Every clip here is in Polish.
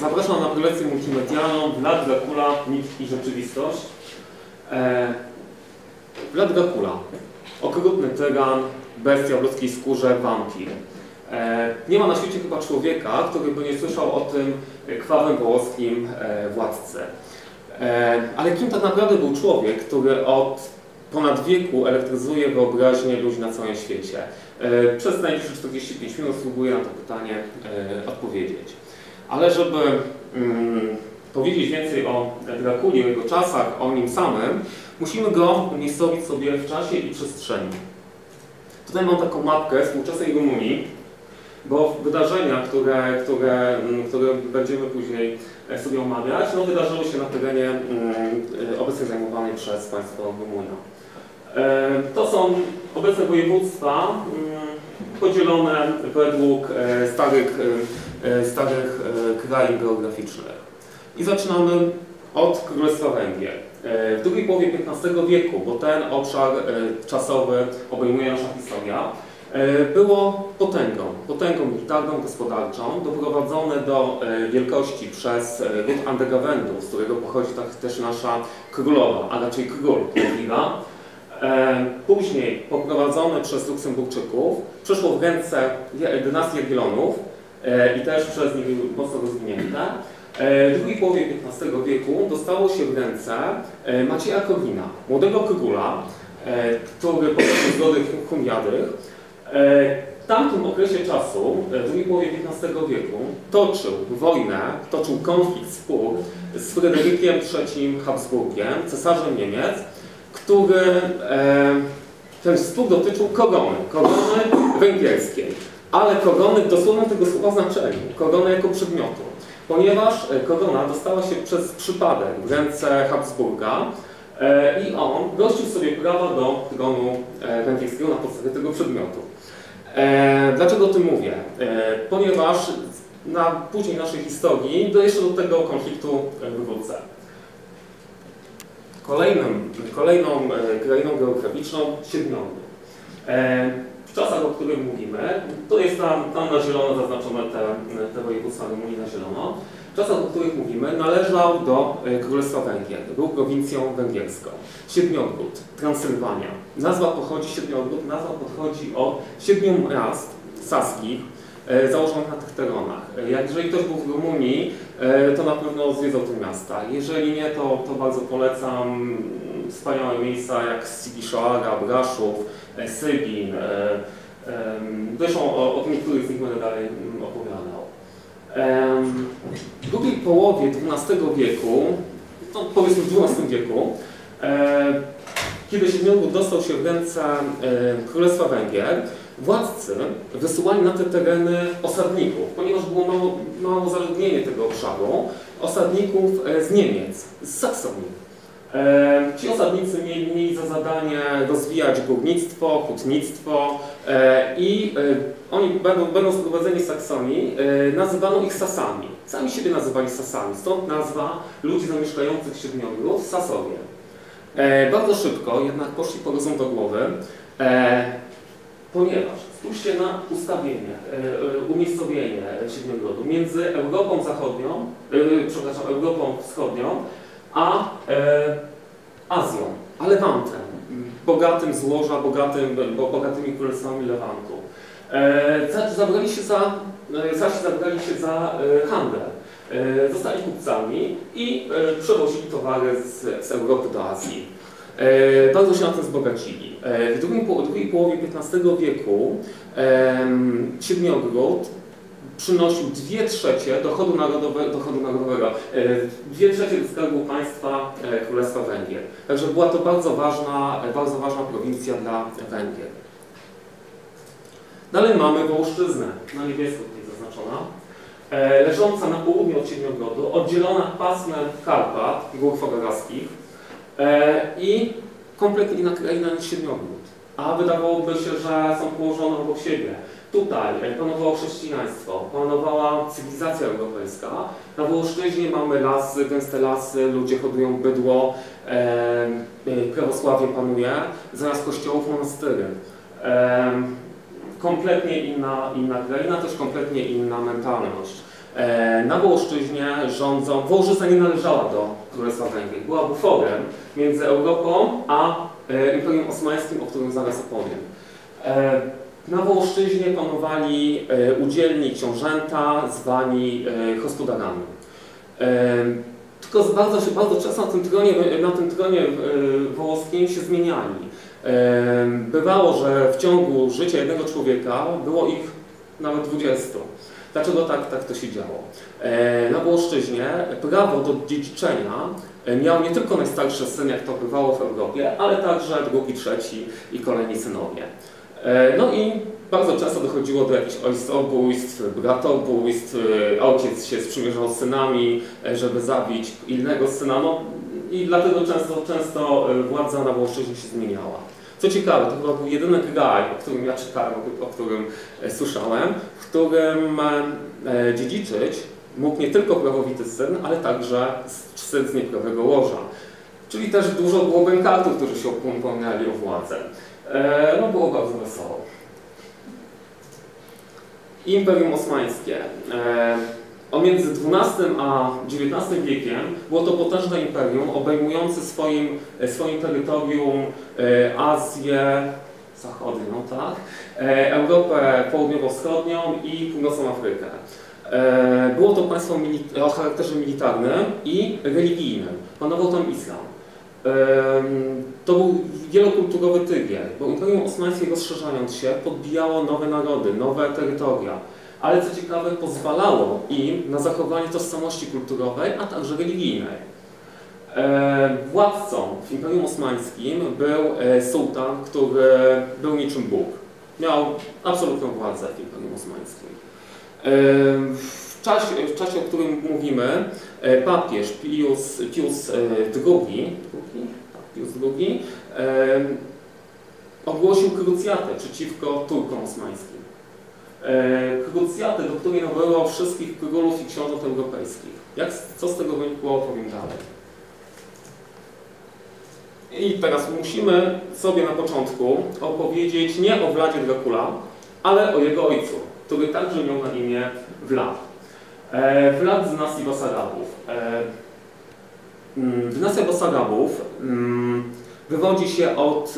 Zapraszam na prelekcję multimedialną Vlad Dracula, mit i rzeczywistość. E, Vlad Dracula. Okrutny tyran, bestia w ludzkiej skórze, wampir. E, nie ma na świecie chyba człowieka, który by nie słyszał o tym krwawym wołoskim e, władcy. E, ale kim tak naprawdę był człowiek, który od ponad wieku elektryzuje wyobraźnię ludzi na całym świecie? E, przez najbliższe 45 minut spróbuję na to pytanie e, odpowiedzieć. Ale żeby mm, powiedzieć więcej o Drakuli, o jego czasach, o nim samym, musimy go umiejscowić sobie w czasie i przestrzeni. Tutaj mam taką mapkę współczesnej Rumunii, bo wydarzenia, które, które, mm, które będziemy później e, sobie omawiać, no, wydarzyły się na terenie mm, e, obecnie zajmowanej przez państwo Rumunia. E, to są obecne województwa podzielone według starych, starych krain geograficznych. I zaczynamy od Królestwa Węgier. W drugiej połowie XV wieku, bo ten obszar czasowy obejmuje nasza historia, było potęgą, potęgą militarną, gospodarczą, doprowadzone do wielkości przez lud Andegawendu, z którego pochodzi też nasza królowa, a raczej król Jadwiga. Później poprowadzone przez Luksemburczyków, przeszło w ręce dynastii Jagiellonów i też przez nich mocno rozwinięte. W drugiej połowie XV wieku dostało się w ręce Macieja Korwina, młodego króla, który pochodził z rody Humiadych. W tamtym okresie czasu, w drugiej połowie XV wieku, toczył wojnę, toczył konflikt, spór z Fryderykiem III Habsburgiem, cesarzem Niemiec, który ten spór dotyczył korony, korony węgierskiej, ale korony w dosłownym tego słowa znaczeniu, korony jako przedmiotu ponieważ korona dostała się przez przypadek w ręce Habsburga i on gościł sobie prawa do tronu węgierskiego na podstawie tego przedmiotu. Dlaczego o tym mówię? Ponieważ na później naszej historii do jeszcze do tego konfliktu wrócę. Kolejnym, kolejną krainą geograficzną Siedmiony. W czasach, o których mówimy, to jest tam, tam na zielono zaznaczone te, te województwa Rumunii na zielono. W czasach, o których mówimy, należał do Królestwa Węgier. Był prowincją węgierską. Siedmiogród, Transylwania. Nazwa pochodzi, Siedmiogród, nazwa pochodzi od siedmiu miast saskich, założonych na tych terenach. Jeżeli ktoś był w Rumunii, to na pewno zwiedzał te miasta. Jeżeli nie, to, to bardzo polecam wspaniałe miejsca jak Sigiszoara, Braszów, Sybin. Zresztą o, o niektórych z nich będę dalej opowiadał. W drugiej połowie XII wieku, no powiedzmy w XII wieku, kiedy Siedmiogród dostał się w ręce Królestwa Węgier, władcy wysyłali na te tereny osadników, ponieważ było mało, mało zaludnienie tego obszaru, osadników z Niemiec, z Saksonii. Ci osadnicy mieli, za zadanie rozwijać górnictwo, hutnictwo i oni, będąc sprowadzeni z Saksonii, nazywano ich Sasami. Sami siebie nazywali Sasami, stąd nazwa ludzi zamieszkających Siedmiogród Sasowie. Bardzo szybko jednak poszli po do głowy, ponieważ spójrzcie na ustawienie, umiejscowienie Siedmiogrodu między Europą Zachodnią, przepraszam, Europą Wschodnią, a e, Azją, Lewantem, bogatym złoża, bogatym, bo, bogatymi królestwami Lewantu. E, zabrali się za, zabrali się za e, handel. E, zostali kupcami i e, przewozili towary z, z Europy do Azji. E, bardzo się na tym wzbogacili. E, w drugiej, drugiej połowie XV wieku e, Siedmiogród przynosił 2 trzecie dochodu, narodowe, dochodu narodowego, 2 trzecie skarbu państwa Królestwa Węgier. Także była to bardzo ważna, bardzo ważna prowincja dla Węgier. Dalej mamy Wołoszczyznę, na niebiesko tutaj zaznaczona, leżąca na południu od Siedmiogrodu, oddzielona pasmem Karpat, gór fotografickich i kompletnie inna kraina niż Siedmiogród. A wydawałoby się, że są położone obok siebie. Tutaj panowało chrześcijaństwo, panowała cywilizacja europejska. Na Wołoszczyźnie mamy lasy, gęste lasy, ludzie hodują bydło, e, prawosławie panuje, zamiast kościołów monastyry. E, kompletnie inna, inna kraina, też kompletnie inna mentalność. E, na Wołoszczyźnie rządzą, Wołoszczyzna nie należała do Królestwa Węgier, była buforem między Europą a e, Imperium Osmańskim, o którym zaraz opowiem. E, na Wołoszczyźnie panowali udzielni książęta zwani gospodarami. E, tylko bardzo, się, bardzo często na tym tronie, na tym tronie wołoskim się zmieniali. Bywało, że w ciągu życia jednego człowieka było ich nawet 20. Dlaczego tak, tak to się działo? E, Na Wołoszczyźnie prawo do dziedziczenia e, miał nie tylko najstarszy syn, jak to bywało w Europie, ale także drugi, trzeci i kolejni synowie. E, No i bardzo często dochodziło do jakichś ojcobójstw, bratobójstw, ojciec się sprzymierzał z synami, żeby zabić innego syna, no i dlatego często, często władza na Wołoszczyźnie się zmieniała. Co ciekawe, to chyba był jedyny kraj, o którym ja czytałem, o którym e, słyszałem, w którym e, dziedziczyć mógł nie tylko prawowity syn, ale także syn z nieprawego łoża. Czyli też dużo było bękatów, którzy się upominali o władzę. E, No było bardzo wesoło. Imperium Osmańskie. E, Pomiędzy XII a XIX wiekiem było to potężne imperium obejmujące swoim, e, swoim terytorium e, Azję Zachodnią, tak? E, Europę Południowo-Wschodnią i Północną Afrykę. Było to państwo o charakterze militarnym i religijnym. Panował tam islam. To był wielokulturowy tygiel, bo Imperium Osmańskie rozszerzając się podbijało nowe narody, nowe terytoria, ale co ciekawe pozwalało im na zachowanie tożsamości kulturowej, a także religijnej. E, Władcą w Imperium Osmańskim był e, sułtan, który był niczym Bóg. Miał absolutną władzę w Imperium Osmańskim. E, W czasie, w czasie, o którym mówimy, papież Pius, Pius II, tak, Pius II ogłosił krucjatę przeciwko Turkom osmańskim. E, Krucjatę, do której nawoływał wszystkich królów i książąt europejskich. Jak, co z tego wynikło, opowiem dalej. I teraz musimy sobie na początku opowiedzieć nie o Vladzie Dracula, ale o jego ojcu, który także miał na imię Vlad. E, Vlad z dynastii Basarabów. E, mm, dynastia Basarabów mm, wywodzi się od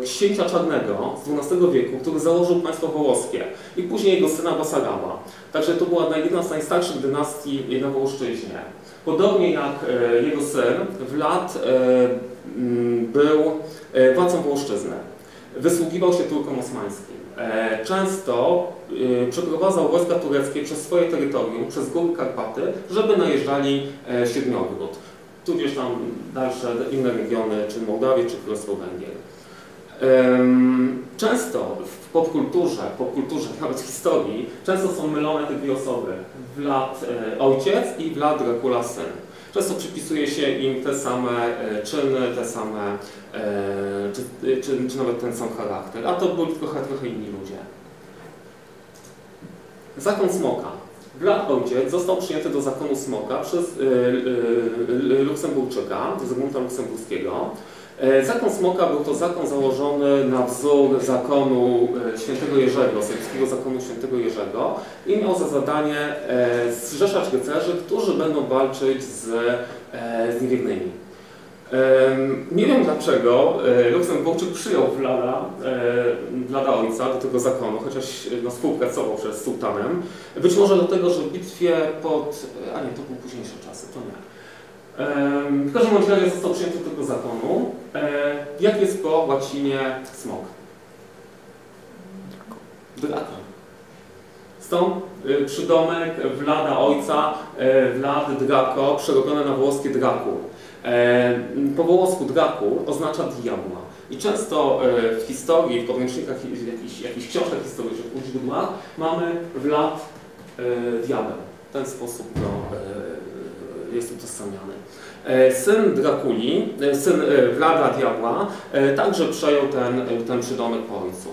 e, księcia Czarnego z XII wieku, który założył państwo wołoskie i później jego syna Basaraba. Także to była jedna z najstarszych dynastii na Wołoszczyźnie. Podobnie jak e, jego syn, Vlad e, mm, był e, władcą Wołoszczyzny. Wysługiwał się Turkom osmańskim. E, Często e, przeprowadzał wojska tureckie przez swoje terytorium, przez góry Karpaty, żeby najeżdżali e, Siedmiogród, tudzież tam dalsze inne regiony, czy Mołdawię, czy Królestwo Węgier. Często w popkulturze, popkulturze, nawet w historii, często są mylone te dwie osoby. Vlad e, ojciec i Vlad Dracula syn. Często przypisuje się im te same e, czyny, te same, e, czy, czy, czy nawet ten sam charakter, a to byli trochę, trochę inni ludzie. Zakon Smoka. Vlad ojciec został przyjęty do zakonu Smoka przez y, y, y, Luksemburczyka, Zygmunta Luksemburskiego. E, Zakon Smoka był to zakon założony na wzór zakonu e, świętego Jerzego, serbskiego zakonu świętego Jerzego i miał za zadanie e, zrzeszać rycerzy, którzy będą walczyć z, e, z niewiernymi. Nie wiem dlaczego e, Luksemburczyk przyjął Vlada, e, Vlada ojca do tego zakonu, chociaż e, no, współpracował przez sułtanem. Być może dlatego, że w bitwie pod... A nie, to były późniejsze czasy, to nie. W każdym razie został przyjęty do tego zakonu. Jak jest po łacinie smok? Draka. Stąd przydomek Vlada ojca, Vlad Draco, przerobione na włoskie Draku. E, Po włosku Draku oznacza diabła. I często e, w historii, w podręcznikach, w jakichś, jakichś książkach historycznych, w źródłach mamy Vlad e, diabeł. W ten sposób no, jest utożsamiany. Syn Drakuli, syn Vlada Diabła, także przejął ten, ten przydomek po ojcu.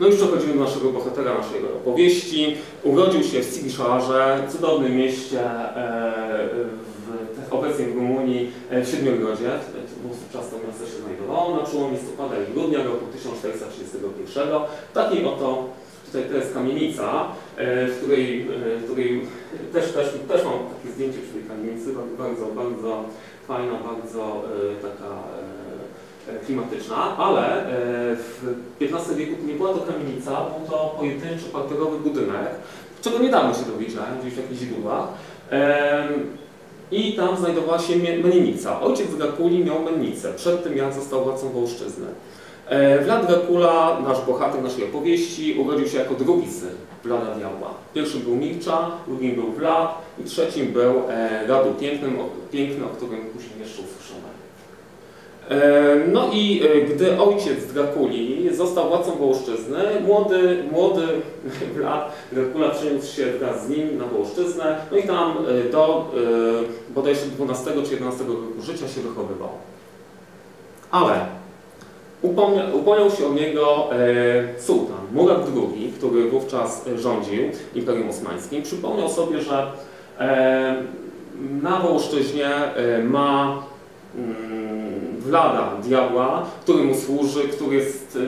No już przechodzimy do naszego bohatera, naszej opowieści. Urodził się w Sighisoarze, cudownym mieście e, w, obecnie w Rumunii, e, w Siedmiogrodzie. Wówczas to miasto się znajdowało na przełomie listopada i grudnia roku 1431. W takiej oto, Tutaj to jest kamienica, e, w której, w której też, też, też mam takie zdjęcie przy tej kamienicy, bardzo, bardzo fajna, bardzo taka klimatyczna, ale e, w XV wieku nie była to kamienica, był to pojedynczy parterowy budynek, czego niedawno się dowiedziałem, gdzieś w jakichś źródłach. Em, I tam znajdowała się mennica. Ojciec Drakuli miał mennicę przed tym, jak został władcą Wołszczyzny. E, Vlad Dracula, nasz bohater naszej opowieści, urodził się jako drugi syn Vlada Diabła. Pierwszym był Mircza, drugim był Vlad i trzecim był e, Radu Pięknym, Piękny, o którym później jeszcze usłyszymy. E, No i e, gdy ojciec Drakuli został władcą Wołoszczyzny, młody, młody Vlad Dracula przeniósł się wraz z nim na Wołoszczyznę, no i tam e, do bodajże 12 czy 11 roku życia się wychowywał. Ale upomnia- upomniał się o niego sułtan Murad II, który wówczas rządził Imperium Osmańskim. Przypomniał sobie, że na Wołoszczyźnie ma mm, Vlada, diabła, który mu służy, który jest,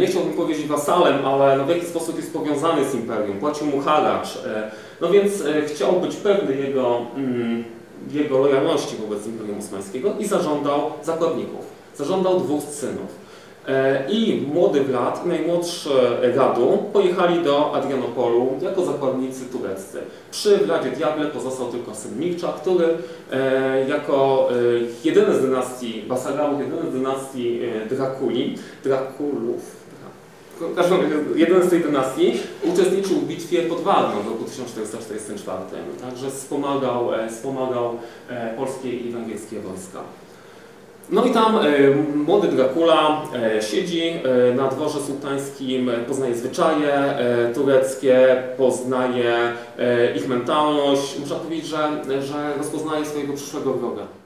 nie chciałbym powiedzieć wasalem, ale no w jakiś sposób jest powiązany z imperium, płacił mu haracz. e, No więc e, chciał być pewny jego, mm, jego lojalności wobec Imperium Osmańskiego i zażądał zakładników. Zażądał dwóch synów. E, I młody Vlad najmłodszy Radu pojechali do Adrianopolu jako zakładnicy tureccy. Przy Vladzie Diable pozostał tylko syn Mircza, który e, jako e, jedyny z dynastii Basarabów, jedyny z dynastii Drakuli, Drakulów, jeden z tej dynastii uczestniczył w bitwie pod Wadną w roku 1444, także wspomagał, wspomagał polskie i węgierskie wojska. No i tam e, młody Dracula e, siedzi e, na dworze sułtańskim, poznaje zwyczaje tureckie, poznaje ich mentalność. Można powiedzieć, że, że rozpoznaje swojego przyszłego wroga.